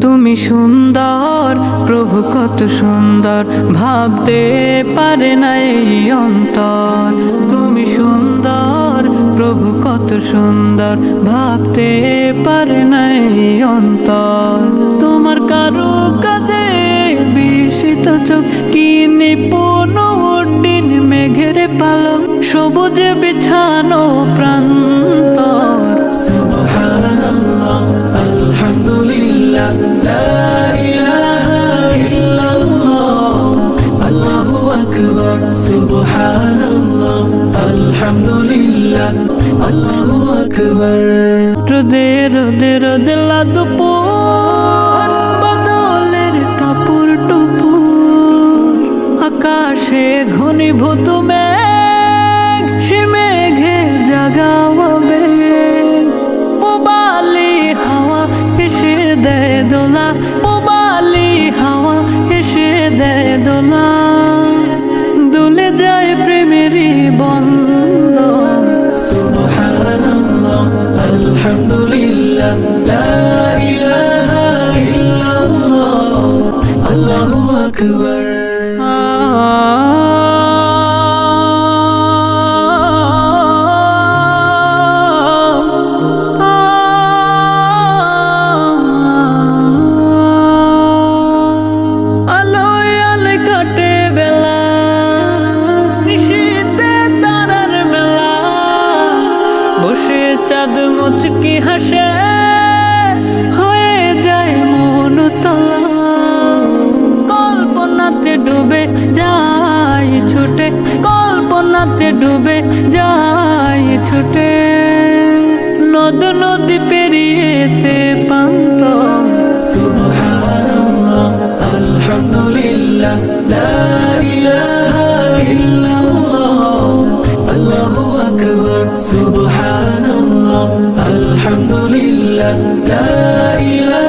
তুমি সুন্দর, প্রভু কত সুন্দর, ভাবতে পারে না এই অন্তর। তুমি সুন্দর, প্রভু কত সুন্দর, ভাবতে পারে না এই অন্তর। তোমার কারও কাজে বিস্মিত চোখ, কি নিপুণ মেঘের পালক, সবুজে বিছানো প্রান্তর আকবার, সুবহানাল্লাহ, আলহামদুলিল্লাহ, আল্লাহু আকবার। রোদে রোদে রোদে লাদুপুর, বদলের টাপুর টুপুর, আকাশে ঘনীভূত মেঘ, সে মেঘে জাগাবে পুবালি হাওয়া এসে দেয় দোলা আল্লাহু আকবার চাঁদ মুচকি হাসে। কল্পনাতে ডুবে যাই ছুটে। নদ নদী পেরিয়েতে পান্ত সুবহানাল্লাহ আলহামদুলিল্লাহ লা ইলাহা